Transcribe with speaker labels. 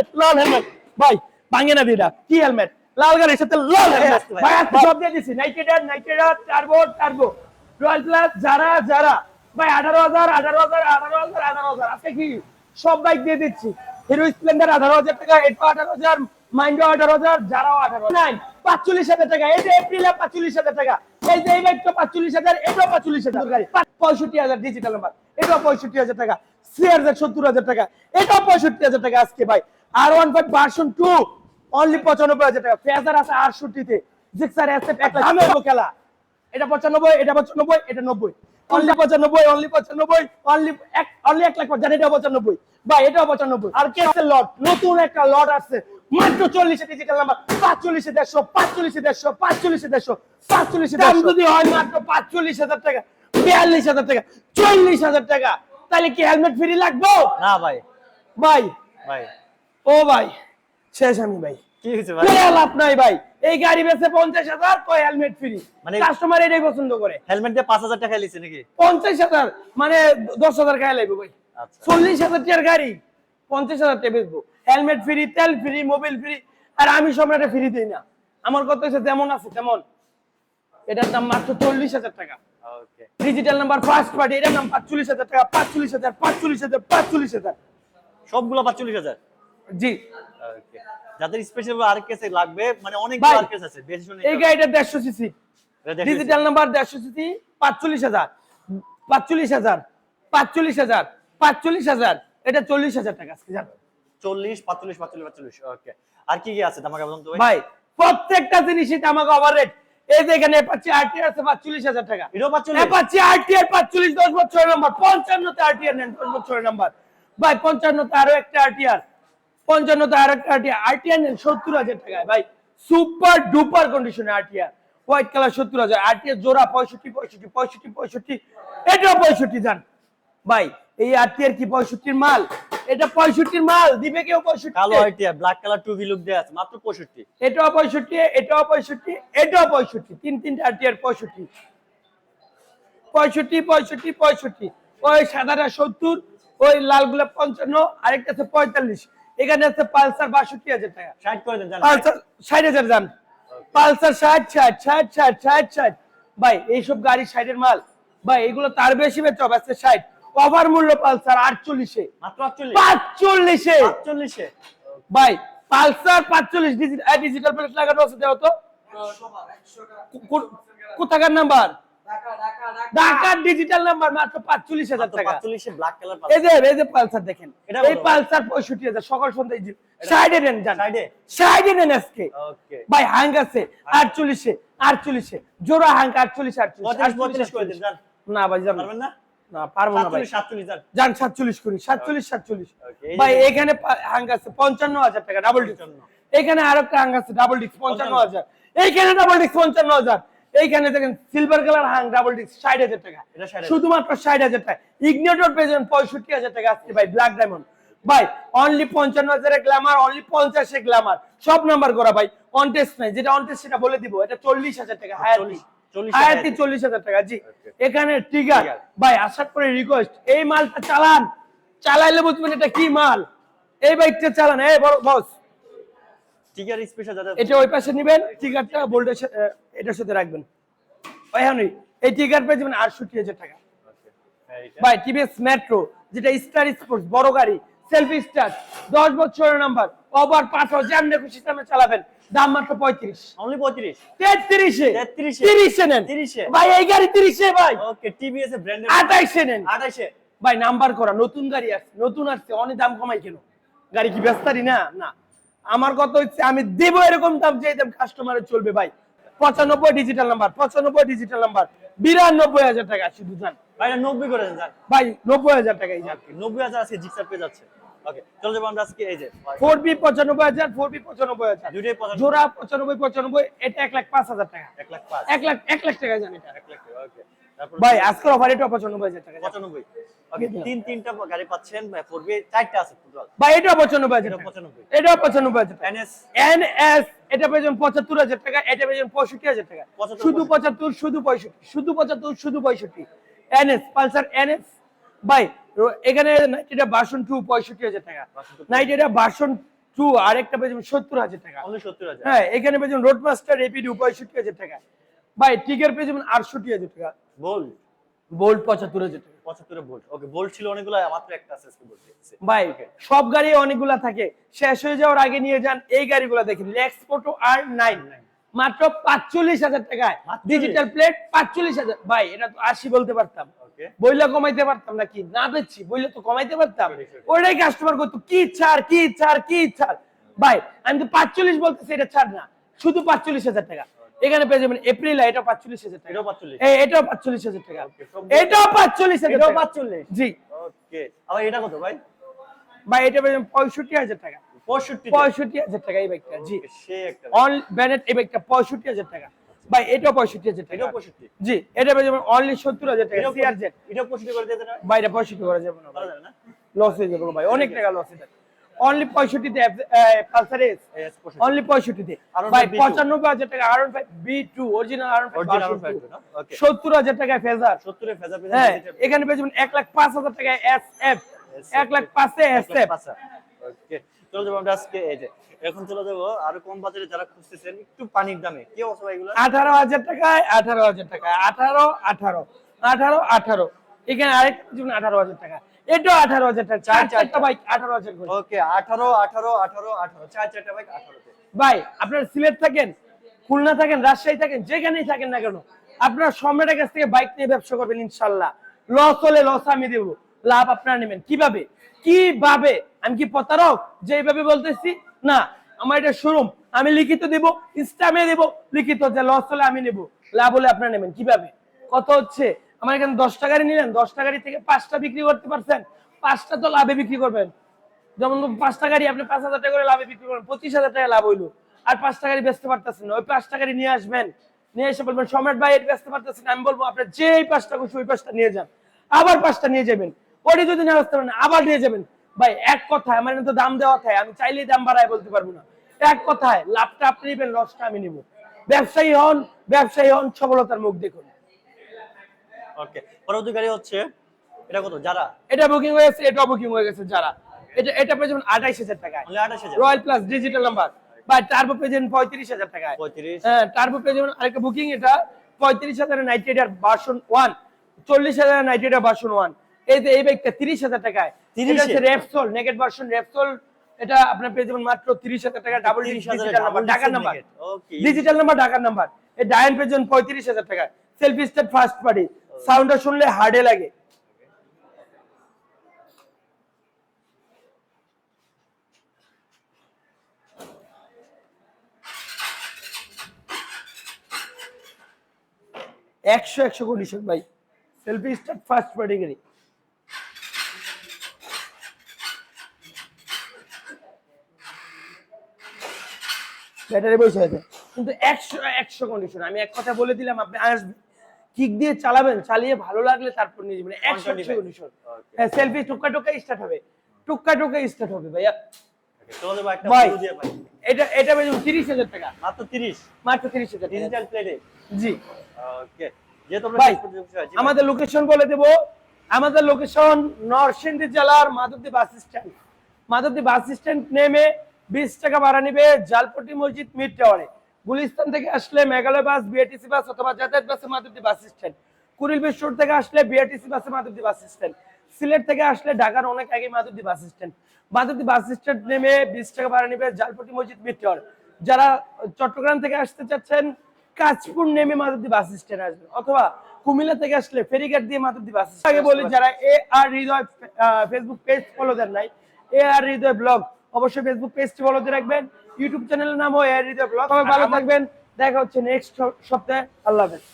Speaker 1: Helmet লাল helmet. ভাই ভাঙে না দিটা কি হেলমেট? লাল গাড়ির সাথে লাল হেলমেট।
Speaker 2: ভাই।
Speaker 1: আজকে সব দিয়ে দিছি। Night rider turbo turbo royal plus যারা যারা। ভাই আঠারো হাজার আঠারো হাজার আঠারো হাজার আঠারো হাজার। আজকে কি? সব বাইক দিয়ে দিচ্ছি। হিরো স্প্লেন্ডার আঠারো হাজার টাকা এটো আঠারো হাজার মাইন্ডো আঠারো হাজার যারাও আঠারো নাইন পাঁচচল্লিশ হাজার টাকা। এই যে এপ্রিলে পাঁচচল্লিশ হাজার টাকা। এই যে এই বাইকটা পাঁচচল্লিশ হাজার এটাও পাঁচচল্লিশ হাজার। গাড়ি পঁয়ষট্টি হাজার ডিজিটাল নাম্বার এটাও পঁয়ষট্টি হাজার টাকা। থ্রি হাজার সত্তর হাজার টাকা। এটাও পঁয়ষট্টি হাজার টাকা আজকে ভাই। R one five version two only পঁচানব্বই হাজার টাকা। ফেজার আছে আটষট্টিতে। জিক্সার আছে এক খেলা। এটা পঁচানব্বই এটা পঁচানব্বই এটা নব্বই। অনলি পঁচানব্বই অনলি পঁচানব্বই অনলি এক অনলি এক লাখ জানি এটা পঁচানব্বই। বা এটাও পঁচানব্বই। আর কে আছে লট? নতুন একটা লট আছে। মাত্র চল্লিশে ডিজিটাল নাম্বার পাঁচচল্লিশে দেড়শো পাঁচচল্লিশে দেড়শো পাঁচচল্লিশে দেড়শো পাঁচচল্লিশে দাম যদি হয় মাত্র পাঁচচল্লিশ হাজার টাকা বিয়াল্লিশ হাজার টাকা চল্লিশ হাজার টাকা তাহলে কি হেলমেট ফ্রি লাগবো?
Speaker 2: না ভাই।
Speaker 1: ভাই
Speaker 2: ভাই।
Speaker 1: ও ভাই শেষ আমি ভাই।
Speaker 2: কি হয়েছে ভাই?
Speaker 1: লাভ নাই ভাই। এই গাড়ি বেচে পঞ্চাশ হাজার কয় হেলমেট ফ্রি মানে কাস্টমার এটাই পছন্দ করে।
Speaker 2: হেলমেট দিয়ে পাঁচ হাজার টাকা লিছে নাকি?
Speaker 1: পঞ্চাশ হাজার মানে দশ হাজার খাই লাগবে ভাই।
Speaker 2: আচ্ছা।
Speaker 1: চল্লিশ হাজার টাকার গাড়ি পঞ্চাশ হাজার টাকা বেচবো। হেলমেট ফ্রি তেল ফ্রি মোবাইল ফ্রি আর আমি সম্রাটে ফ্রি দিই না। আমার কত হচ্ছে যেমন আছে তেমন। এটার দাম মাত্র চল্লিশ হাজার টাকা। ডিজিটাল নাম্বার ফার্স্ট পার্টি এটার নাম পাঁচচল্লিশ হাজার টাকা পাঁচচল্লিশ হাজার পাঁচচল্লিশ হাজার পাঁচচল্লিশ হাজার।
Speaker 2: সবগুলো পাঁচচল্লিশ হাজার?
Speaker 1: জি।
Speaker 2: যাদের স্পেশাল লাগবে মানে অনেক আছে বেশি শুনে
Speaker 1: এই গাড়িটা দেড়শো সিসি ডিজিটাল নাম্বার দেড়শো সিসি পাঁচচল্লিশ হাজার। পাঁচচল্লিশ হাজার পাঁচচল্লিশ হাজার পাঁচচল্লিশ হাজার। এটা চল্লিশ হাজার টাকা আজকে জানো?
Speaker 2: চল্লিশ পাঁচচল্লিশ পাঁচচল্লিশ পাঁচচল্লিশ ওকে আর কি কি আছে বলুন তো ভাই?
Speaker 1: প্রত্যেকটা জিনিসই আমাকে ওভার রেট এই যে এখানে পাচ্ছি আরটিআর আছে পাঁচচল্লিশ হাজার টাকা।
Speaker 2: এটাও পাঁচচল্লিশ?
Speaker 1: পাচ্ছি আরটিআর পাঁচচল্লিশ দশ বছরের নাম্বার পঞ্চান্নতে আরটিআর নেন দশ বছরের নাম্বার ভাই পঞ্চান্নতে আরও একটা আরটিআর আরটিআর আরটিআর নেন সত্তর হাজার টাকায়। ভাই সুপার ডুপার কন্ডিশনে আরটিআর হোয়াইট কালার সত্তর হাজার আরটিআর জোড়া পঁয়ষট্টি পঁয়ষট্টি পঁয়ষট্টি পঁয়ষট্টি। এটাও পঁয়ষট্টি যান ভাই এই আরটিআর কি পঁয়ষট্টির মাল? এটা পঁয়ষট্টির মাল দিবে কেউ পঁয়ষট্টি
Speaker 2: কালো আইটিয়া ব্ল্যাক কালার টু লুক দেয়া আছে মাত্র পঁয়ষট্টি।
Speaker 1: এটাও পঁয়ষট্টি এটাও পঁয়ষট্টি এটাও পঁয়ষট্টি তিন তিনটা আরটিআর পঁয়ষট্টি। পঁয়ষট্টি পঁয়ষট্টি পঁয়ষট্টি। ওই সাদাটা সত্তর ওই লালগুলা পঞ্চান্ন আরেকটা আছে পঁয়তাল্লিশ। এখানে আছে পালসার বাষট্টি হাজার টাকা।
Speaker 2: ষাট করে দেন
Speaker 1: পালসার ষাট হাজার দাম পালসার ষাট ষাট ষাট ষাট ষাট ষাট। ভাই এইসব গাড়ি ষাটের মাল। ভাই এগুলো তার বেশি বেচে হবে আছে ষাট। কভার মূল্য পালসার আটচল্লিশে। পাঁচচল্লিশে।
Speaker 2: আটচল্লিশে
Speaker 1: ভাই পালসার পাঁচচল্লিশ। ডিজিটাল ডিজিটাল প্লেট লাগানো আছে দেও তো। কোথাকার নাম্বার ঢাকার ডিজিটাল নাম্বার মাত্র পাঁচচল্লিশ হাজার টাকা।
Speaker 2: পাঁচচল্লিশে ব্ল্যাক কালার
Speaker 1: এই যে এই যে পালসার দেখেন এই পালসার পঁয়ষট্টি হাজার সকাল সন্ধ্যা সাইডে নেন যান।
Speaker 2: সাইডে?
Speaker 1: সাইডে নেন আজকে। ভাই হাঙ্গ আছে আটচল্লিশে আটচল্লিশে। জোড়া হাঙ্গ আটচল্লিশ আটচল্লিশ। না ভাই যাবেন
Speaker 2: না?
Speaker 1: না পারব না ভাই।
Speaker 2: সাতচল্লিশ সাতচল্লিশ
Speaker 1: যান। সাতচল্লিশ করি সাতচল্লিশ সাতচল্লিশ। ভাই এখানে হাঙ্গ আছে পঞ্চান্ন হাজার টাকা ডাবল ডিস্ক এখানে আর একটা হাঙ্গ আছে ডাবল ডিস্ক পঞ্চান্ন
Speaker 2: পঞ্চান্ন।
Speaker 1: হাজার এইখানে ডাবল ডিস্ক পঞ্চান্ন হাজার। এইখানে দেখেন সিলভার কালার হাং ডাবল ডিস্ক ষাট হাজার টাকা। শুধুমাত্র ষাট হাজার টাকা। ইগনিটর পেয়েছেন পঁয়ষট্টি হাজার টাকা আসছে ভাই ব্ল্যাক ডায়মন্ড ভাই অনলি পঞ্চান্ন হাজারে গ্ল্যামার অনলি পঞ্চাশে গ্ল্যামার সব নাম্বার করা ভাই অনটেস্ট নাই। যেটা অনটেস্ট সেটা বলে দিব এটা চল্লিশ হাজার টাকা হায়াতি।
Speaker 2: চল্লিশ,
Speaker 1: হাজার। টাকা জি। এখানে টিগার। ভাই আশা করে রিকোয়েস্ট এই মালটা চালান। চালাইলে বুঝবেন এটা কি মাল। এই বাইকটা চালান। এই বড় বস
Speaker 2: টিকার স্পেশাল
Speaker 1: এটা ওই পাশে নেবেন। টিকারটা বোল্টের সাথে এটার সাথে রাখবেন। ওইখানে এই টিকার পেয়ে যাবেন আটষট্টি হাজার টাকা। ভাই টিভিএস মেট্রো যেটা স্টার স্পোর্টস বড় গাড়ি সেলফি স্টার দশ বছরের নাম্বার ওভার পাঁচশো যেমনি খুশি তেমনি চালাবেন। দাম মাত্র পঁয়ত্রিশ।
Speaker 2: অনলি পঁয়ত্রিশ?
Speaker 1: তেত্রিশে?
Speaker 2: 33
Speaker 1: তিরিশে নেন।
Speaker 2: তিরিশে?
Speaker 1: ভাই এই গাড়ি তিরিশে ভাই।
Speaker 2: ওকে টিভিএস এর ব্র্যান্ডের
Speaker 1: আঠাইশে নেন।
Speaker 2: আঠাইশে?
Speaker 1: ভাই নাম্বার করা নতুন গাড়ি আসছে নতুন আসছে অনেক দাম কমাই কেন? গাড়ি কি ব্যস্তারি না? না। আমার কথা হচ্ছে আমি দেব এরকম দাম যে দাম কাস্টমারের চলবে ভাই। পঁচানব্বই ডিজিটাল নাম্বার পঁচানব্বই ডিজিটাল নাম্বার বিরানব্বই হাজার টাকা শুধু জান
Speaker 2: ভাই এটা নব্বই করে দেন জান
Speaker 1: ভাই নব্বই হাজার টাকাই যান
Speaker 2: নব্বই হাজার আজকে জিক্সার পেয়ে যাচ্ছে। ওকে চলে যাব আমরা আজকে এই যে
Speaker 1: ফোর বি পঁচানব্বই হাজার ফোর বি পঁচানব্বই হাজার। জোড়া পঁচানব্বই পঁচানব্বই এটা এক লাখ পাঁচ হাজার টাকা।
Speaker 2: এক লাখ পাঁচ।
Speaker 1: এক লাখ এক লাখ টাকা জান এটা।
Speaker 2: এক লাখ ওকে
Speaker 1: ভাই আজকের অফার এটা পঁচানব্বই হাজার টাকা যান।
Speaker 2: পঁচানব্বই। ওকে তিন তিনটা গাড়ি পাচ্ছেন ফোর বি চারটা আছে
Speaker 1: ভাই
Speaker 2: এটা
Speaker 1: টাকা।
Speaker 2: পঁচানব্বই।
Speaker 1: এটাও পঁচানব্বই হাজার টাকা।
Speaker 2: এনএস
Speaker 1: এনএস এটা পেয়েছেন পঁচাত্তর হাজার টাকা এটা পেয়েছেন পঁয়ষট্টি হাজার টাকা। শুধু পঁচাত্তর শুধু পঁয়ষট্টি শুধু পঁচাত্তর শুধু পঁয়ষট্টি। NS Pulsar NS. ভাই রো- এখানে এটা ভার্সন টু পঁয়ষট্টি হাজার টাকা। নাইট এটা ভার্সন টু আর একটা যাবেন সত্তর হাজার টাকা।
Speaker 2: সত্তর হাজার।
Speaker 1: হ্যাঁ এখানে পেয়েছেন যাবেন রোড মাস্টার এপিডি পঁয়ষট্টি হাজার টাকা। ভাই টিকের পেয়ে যাবেন আটষট্টি হাজার টাকা।
Speaker 2: বল।
Speaker 1: বোল্ট পঁচাত্তর
Speaker 2: ভোল্ট ওকে ভোল্ট ছিল অনেকগুলো মাত্র একটা আছে
Speaker 1: ভাই সব গাড়ি অনেকগুলা থাকে। শেষ হয়ে যাওয়ার আগে নিয়ে যান এই গাড়িগুলো দেখেন লেক্স ফোটো আর নাইন মাত্র পাঁচচল্লিশ হাজার টাকায়। ডিজিটাল প্লেট পাঁচচল্লিশ হাজার। ভাই এটা তো আশি বলতে পারতাম।
Speaker 2: ওকে
Speaker 1: বইলে কমাইতে পারতাম নাকি? না বেচছি বইলে তো কমাইতে পারতাম. ওইটাই কাস্টমার করতো কি ছাড় কি ছাড় কি ছাড়? ভাই আমি তো পাঁচচল্লিশ বলতেছি এটা ছাড় না। শুধু পাঁচচল্লিশ হাজার টাকা। এখানে পেয়ে যাবেন এপ্রিল এটা পাঁচচল্লিশ হাজার টাকা।
Speaker 2: এটাও পাঁচচল্লিশ।
Speaker 1: হাজার টাকা। এটাও পাঁচচল্লিশ হাজার
Speaker 2: এটাও পাঁচচল্লিশ।
Speaker 1: জি।
Speaker 2: ওকে আবার এটা কত ভাই?
Speaker 1: ভাই এটা পেয়ে যাবেন পঁয়ষট্টি হাজার টাকা।
Speaker 2: পঁয়ষট্টি
Speaker 1: হাজার টাকা এই বাইকটা জি।
Speaker 2: সে একটা
Speaker 1: ব্যানেট এই বাইকটা পঁয়ষট্টি হাজার টাকা। ভাই এটাও পঁয়ষট্টি হাজার টাকা।
Speaker 2: পঁয়ষট্টি।
Speaker 1: জি এটা পেয়ে যাবেন অনলি সত্তর হাজার টাকা সিআরজেড
Speaker 2: এটাও পঁয়ষট্টি করে
Speaker 1: করা যাবে না? লস হয়ে যাবে ভাই অনেক টাকা লস হয়ে যাবে। অনলি পঁয়ষট্টিতে পালসার এস অনলি পঁয়ষট্টিতে। ভাই পঁচানব্বই হাজার টাকা R five V two original R
Speaker 2: Original R15 না? Okay.
Speaker 1: সত্তর হাজার টাকায় ফেজার
Speaker 2: সত্তরে ফেজা পেজা
Speaker 1: হ্যাঁ এখানে পেয়ে যাবেন এক লাখ পাঁচ হাজার টাকায় এস এফ এক লাখ পাঁচে এস এফ
Speaker 2: ওকে চলে যাব আমরা আজকে এই যে এখন চলে যাব আরও কম বাজারে যারা খুঁজতেছেন একটু পানির দামে। কি অবস্থা এগুলো?
Speaker 1: আঠারো হাজার টাকায় আঠারো হাজার টাকা আঠারো আঠারো আঠারো আঠারো। এখানে আরেকটা যেমন আঠারো হাজার টাকা। এটাও আঠারো হাজার টাকা চার
Speaker 2: চার
Speaker 1: চারটা বাইক আঠারো হাজার করে।
Speaker 2: ওকে আঠারো আঠারো আঠারো আঠারো চার চারটা বাইক আঠারোতে
Speaker 1: ভাই আপনার সিলেট থাকেন খুলনা থাকেন রাজশাহী থাকেন যেখানেই থাকেন না কেন আপনার সম্রাটের কাছ থেকে বাইক নিয়ে ব্যবসা করবেন ইনশাল্লাহ লস হলে লস আমি দেব লাভ আপনারা নেবেন। কীভাবে? কীভাবে? আমি কি প্রতারক? যে যেভাবে বলতেছি না আমার এটা শোরুম আমি লিখিত দেব ইনস্টামে দেব লিখিত যে লস হলে আমি নেব লাভ হলে আপনারা নেবেন। কীভাবে? কত হচ্ছে? আমার এখানে দশটা গাড়ি নিলেন দশটা গাড়ি থেকে পাঁচটা বিক্রি করতে পারছেন, পাঁচটা তো লাভে বিক্রি করবেন। যেমন পাঁচটা গাড়ি আপনি পাঁচ হাজার টাকা করে লাভে বিক্রি করেন পঁচিশ হাজার টাকা লাভ হইল। আর পাঁচটা গাড়ি বেচতে পারতেছেন না, ওই পাঁচটা গাড়ি নিয়ে আসবেন। নিয়ে এসে বলবেন সম্রাট ভাই এটা বেচতে পারতেছেন আমি বলব আপনার যেই পাঁচটা খুশি, ওই পাঁচটা নিয়ে যান। আবার পাঁচটা নিয়ে যাবেন। ওটি যদি না আসতে পারেন আবার নিয়ে যাবেন। ভাই, এক কথায়, আমার তো দাম দেওয়া থাকে, আমি চাইলেই দাম বাড়ায় বলতে পারব না। এক কথায়, লাভটা আপনি নেবেন, লসটা আমি নিব। ব্যবসায়ী হন ব্যবসায়ী হন, সফলতার মুখ দেখুন।
Speaker 2: ওকে পরবর্তী গাড়ি হচ্ছে এটা কত? যারা?
Speaker 1: এটা বুকিং হয়ে গেছে এটা বুকিং হয়ে গেছে যারা? এটা এটা পেয়ে যাবেন আঠাইশ হাজার টাকায়।
Speaker 2: অনলি আঠাশ হাজার।
Speaker 1: রয়্যাল প্লাস ডিজিটাল নাম্বার বা টার্বো পেয়ে যাবেন পঁয়ত্রিশ হাজার টাকায়।
Speaker 2: পঁয়ত্রিশ।
Speaker 1: হ্যাঁ টার্বো পেয়ে যাবেন আরেকটা বুকিং এটা পঁয়ত্রিশ হাজার নাইট রাইডার ভার্সন ওয়ান চল্লিশ হাজার নাইট রাইডার ভার্সন ওয়ান এই যে এই বাইকটা তিরিশ হাজার টাকায়।
Speaker 2: 30
Speaker 1: 30
Speaker 2: এ?
Speaker 1: রেপসোল নেগেট ভার্সন রেপসোল এটা আপনার পেয়ে যাবেন মাত্র তিরিশ হাজার টাকা ডাবল
Speaker 2: 30,000
Speaker 1: ডিজিটাল নাম্বার ঢাকার নাম্বার ডিজিটাল নাম্বার ঢাকার নাম্বার এই ডায়ন পেয়ে যাবেন পঁয়ত্রিশ হাজার টাকা সেলফি স্টেপ ফার্স্ট পার্টি সাউন্ডটা শুনলে হার্ডে লাগে। একশো একশো কন্ডিশন ভাই। Selfie start first party battery বসে আছে কিন্তু একশো একশো কন্ডিশন আমি এক কথা বলে দিলাম, আপনি আসবেন। কিক দিয়ে চালাবেন চালিয়ে ভালো লাগলে তারপর নিয়ে যাবেন। একশো একশো
Speaker 2: 125
Speaker 1: কন্ডিশন
Speaker 2: Okay.
Speaker 1: সেলফি টুকা টুকা স্টার্ট হবে। টুকা টুকা স্টার্ট হবে ভাইয়া। এটা এটা বেজে তিরিশ হাজার টাকা।
Speaker 2: মাত্র তিরিশ?
Speaker 1: মাত্র তিরিশ হাজার
Speaker 2: ডিজিটাল প্লেটে
Speaker 1: জি।
Speaker 2: ওকে।
Speaker 1: আমাদের লোকেশন বলে দেব। আমাদের লোকেশন নরসিংদী জেলার Madhabdi bus stand Madhabdi bus stand নেমে বিশ টাকা ভাড়া নিবে জালপটি মসজিদ মিড টাওয়ারে। গুলিস্তান থেকে আসলে মেঘালয় বাস বিআরটিসি বাস অথবা যাতায়াত বাসে মাধবদী বাস স্ট্যান্ড। কুড়িল বিশ্বর থেকে আসলে বিআরটিসি বাসে মাধবদী বাস স্ট্যান্ড। সিলেট থেকে আসলে ঢাকার অনেক আগে Madhabdi bus stand. Madhabdi bus stand নেমে বিশ টাকা ভাড়া নিবে জালপটি মসজিদ মিড টাওয়ার যারা চট্টগ্রাম থেকে আসতে চাচ্ছেন কাজপুর নেমে মাধবদী বাস স্ট্যান্ড আসবেন। অথবা কুমিল্লা থেকে আসলে ফেরিঘাট দিয়ে মাধবদী বাস আগে বলি যারা A R Hridoy Facebook page follow দেন নাই এ আর হৃদয় ব্লগ অবশ্যই ফেসবুক পেজটি ফলো দিয়ে রাখবেন। ইউটিউব চ্যানেলের নাম হয় ব্লগ ব্লগ ভালো থাকবেন। দেখা হচ্ছে নেক্সট সপ্তাহে। আল্লাহ হাফেজ।